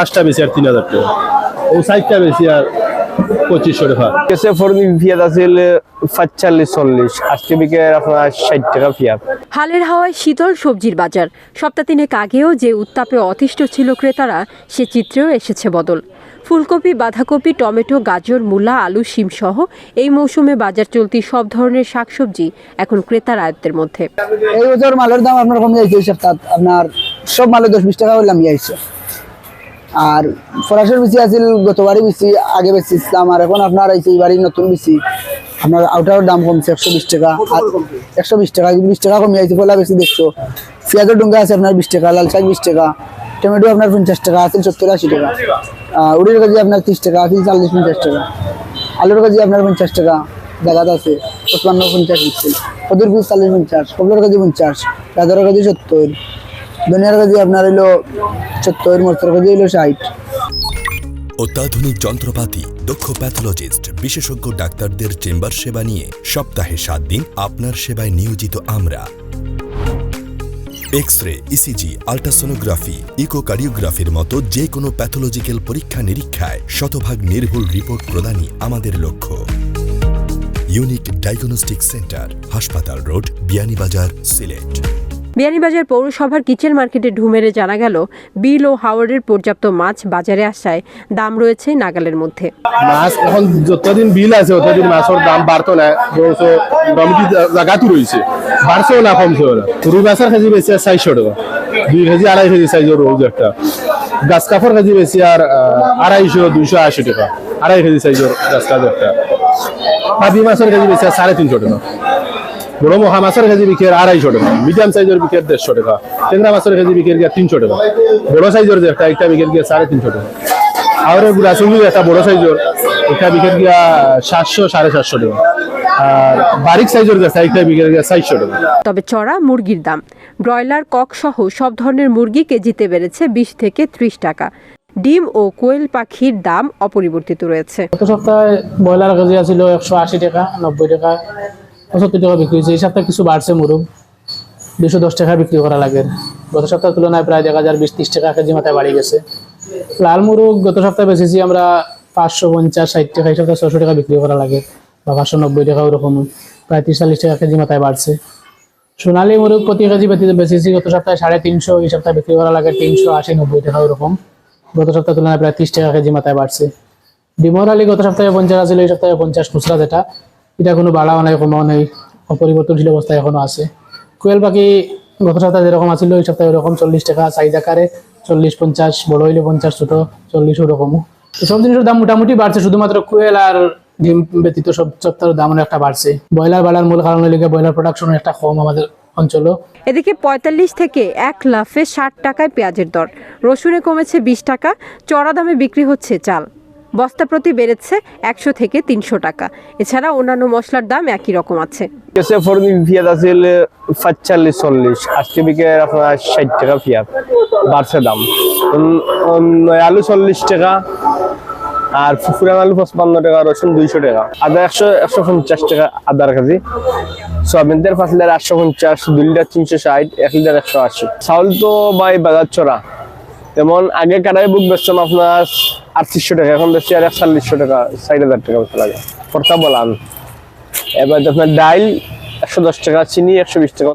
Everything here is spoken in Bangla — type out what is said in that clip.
পাঁচটা বেশি আর তিন হাজার টাকা। ও সাইডটা বেশি আর পঁচিশশো টাকা। কেসে ফোরনি ফিয়াত আছিল পাঁচচল্লিশ চল্লিশ। আজকে বিকে আপনার ষাট টাকা ফিয়াত হালের হাওয়ায় শীতল সবজির বাজার। সপ্তাহ তিনেক আগেও যে উত্তাপে অতিষ্ঠ ছিল ক্রেতারা সে চিত্রেও এসেছে বদল। ফুলকপি বাঁধাকপি টমেটো গাজর মূলা আলু শিম সহ এই মৌসুমে বাজার চলতি সব ধরনের শাকসবজি এখন ক্রেতার আয়ত্তের মধ্যে। এই বছর মালের দাম আপনার কমে যাইছে সপ্তাহ। আপনার সব মালে দশ বিশ টাকা যাইছে আর ফরাসের বেশি আছিল গতবারই বেশি আগে বেশি ইসলাম আর এখন আপনার আইছে এইবারই নতুন বেশি আপনার আউটার দাম কমছে একশো বিশ টাকা আর একশো বিশ টাকা বিশ টাকা কমে যাইছে ফলা বেশি দেখছ। পেঁয়াজের ডুঙ্গা আছে আপনার বিশ টাকা লাল শাক বিশ টাকা টমেটো আপনার পঞ্চাশ টাকা আছিল সত্তর আশি টাকা উড়ির কেজি আপনার ত্রিশ টাকা আছিল চাল্লিশ পঞ্চাশ টাকা আলুর কেজি আপনার পঞ্চাশ টাকা জায়গাতে আছে পঁচপান্ন পঞ্চাশ দিচ্ছিল কদুর পিস চাল্লিশ পঞ্চাশ কবলার কেজি পঞ্চাশ গাজরের কেজি সত্তর ধনিয়ার কেজি আপনার হইল সত্তর, মরচার কেজি হইল ষাট। অত্যাধুনিক যন্ত্রপাতি, দক্ষ প্যাথোলজিস্ট বিশেষজ্ঞ ডাক্তারদের চেম্বার সেবা নিয়ে সপ্তাহে সাত দিন আপনার সেবায় নিয়োজিত আমরা। এক্স রে ইসিজি আল্ট্রাসোনোগ্রাফি ইকোকার্ডিওগ্রাফির মতো যে কোনো প্যাথোলজিক্যাল পরীক্ষা নিরীক্ষায় শতভাগ নির্ভুল রিপোর্ট প্রদানই আমাদের লক্ষ্য। ইউনিক ডায়াগনস্টিক সেন্টার হাসপাতাল রোড, বিয়ানীবাজার, সিলেট। বিয়ানীবাজার পৌরসভার কিচেন মার্কেটে ঢুমেরে জানা গেল, বিল ও হাওড়ের পর্যাপ্ত মাছ বাজারে আসায় দাম রয়েছে নাগালের মধ্যে। মাছ এখন যতদিন বিল আছে ততদিন মাছের দাম বাড়তো না বরঞ্চ কমিটি জায়গাতো রয়েছে বাড়ছেও না কমছেও না? রুই মাছের কেজি বেশি আর চারশো টাকা। দুই কেজি আড়াই কেজি সাইজের রোজ একটা। গাছ কাপড় কেজি বেশি আর আড়াইশো দুইশো আশি টাকা। আড়াই কেজি সাইজের গাছ কাপ একটা। পাবি মাছের কেজি বেশি আর সাড়ে তিনশো টাকা। বড় মহা মাছের কেজি বিকের আড়াইশো টাকা মিডিয়াম সাইজের বিকের দেড়শো টাকা ট্যাংরা মাছের কেজি বিকের গিয়ে তিনশো টাকা বড় সাইজের যে একটা একটা বিকের গিয়ে সাড়ে তিনশো টাকা। আরগুলা চুঙ্গি একটা বড় সাইজের একটা গিয়া সাতশো সাড়ে সাতশো টাকা। আর বারিক সাইজের গেছে একটা বিকেট গিয়া চারশো টাকা। তবে চড়া মুরগির দাম ব্রয়লার কক সহ সব ধরনের মুরগি কেজিতে বেড়েছে বিশ থেকে ত্রিশ টাকা। ডিম ও কোয়েল পাখির দাম অপরিবর্তিত রয়েছে। গত সপ্তাহে ব্রয়লার কেজি আছিল একশো আশি টাকা নব্বই টাকা পঁচাত্তর টাকা বিক্রি হয়েছে। এই সপ্তাহে কিছু বাড়ছে মুরুগ দুশো দশ টাকা বিক্রি করা লাগে। গত সপ্তাহের তুলনায় প্রায় দেখা যার বিশ ত্রিশ টাকা কেজি মাথায় বাড়ি গেছে। লাল মুরুগ গত সপ্তাহে বেচেছি আমরা পাঁচশো পঞ্চাশ, ষাট টাকা। এই সপ্তাহে ছশো টাকা বিক্রি করা লাগে বা পাঁচশো নব্বই টাকা ওরকম। প্রায় তিরিশ টাকা কেজি মাথায় বাড়ছে। সোনালী মুরুগ প্রতি কেজি বেচে- বেচেছি গত সপ্তাহে সাড়ে তিনশো, এই সপ্তাহে বিক্রি করা লাগে তিনশো আশি, নব্বই টাকা ওরকম। গত সপ্তাহের তুলনায় প্রায় ত্রিশ টাকা কেজি মাথায় বাড়ছে। ডিমর আলী গত সপ্তাহে পঞ্চাশ আছিল, এই সপ্তাহে পঞ্চাশ খুচরা যেটা। এটা কোনো বাড়াও নাই কমাও নেই, অপরিবর্তনশীল অবস্থায় এখনও আছে। কোয়েল পাখি গত সপ্তাহে যেরকম আছিল, এই সপ্তাহে ওরকম চল্লিশ টাকা সাইজ আকারে, চল্লিশ পঞ্চাশ, বড় হইলে পঞ্চাশ, ছোট চল্লিশ ওরকমও সব জিনিসের দাম মোটামুটি বাড়ছে, শুধুমাত্র কোয়েল আর ডিম ব্যতীত সব সপ্তাহের দাম একটা বাড়ছে। ব্রয়লার বাড়ার মূল কারণ হলে ব্রয়লার প্রোডাকশন একটা কম আমাদের অঞ্চলও এদিকে পঁয়তাল্লিশ থেকে এক লাফে ষাট টাকায় পেঁয়াজের দর। রসুনে কমেছে বিশ টাকা, চড়া দামে বিক্রি হচ্ছে চাল। বস্তা প্রতি বেড়েছে একশো থেকে তিনশো টাকা। এছাড়া অন্যান্য মশলার দাম একই রকম আছে। ফোরনি ফিয়াত আছিল পাঁচচল্লিশ চল্লিশ। আজকে বিকে আপনার ষাট টাকা ফিয়াত বাড়ছে দাম। আলু চল্লিশ টাকা, আর ফুফুরান আলু পঁচপান্ন টাকা, রসুন দুইশো টাকা। আদা একশো একশো পঞ্চাশ টাকা আদার কেজি। সয়াবিন তেল পাঁচ লিটার আটশো পঞ্চাশ, দুই লিটার তিনশো ষাট, এক লিটার একশো আশি। চাউল তো বাই বাজার চড়া। যেমন আগে কাটাই বুক বেচতাম আপনার আটত্রিশশো টাকা। এখন বেশি আর একচল্লিশশো টাকা, চার হাজার টাকা বেচা লাগে। ফর্তা বলান এবার আপনার ডাইল একশো দশ টাকা, চিনি একশো বিশ টাকা।